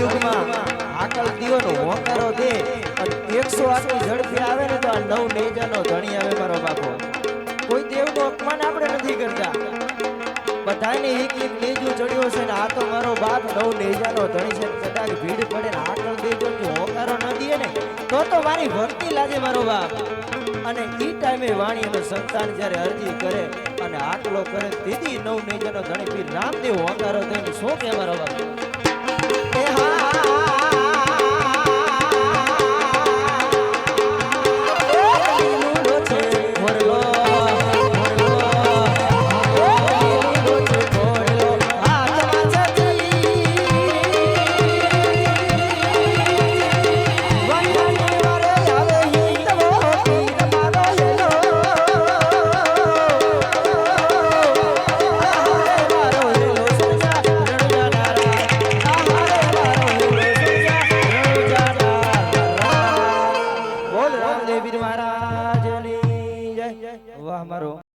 યુગમાં આકલ દિયોનો હોકારો દે, અને એકસો આટલી ઝડપી આવે ને તો આ નવ નેજાનો ધણી આવે મારો બાપો. કોઈ દેવનું અપમાન આપણે નથી કરતા. બધાને એક એક નેજો ચડ્યો છે ને આ તો મારો બાપ નવ નેજાનો ધણી છે કદાચ ભીડ પડે ને આકલ દેજો હોકારો ન દે ને, તો તો મારી ભક્તિ લાગે મારો બાપ. અને એ ટાઈમે વાણી અને સંતાન જ્યારે અરજી કરે અને આટલો કરે, તેથી નવ નેજાનો ધણી પીર રામદેવ હોકારો થઈને શું કહેવા રવા ए हाँ Amor.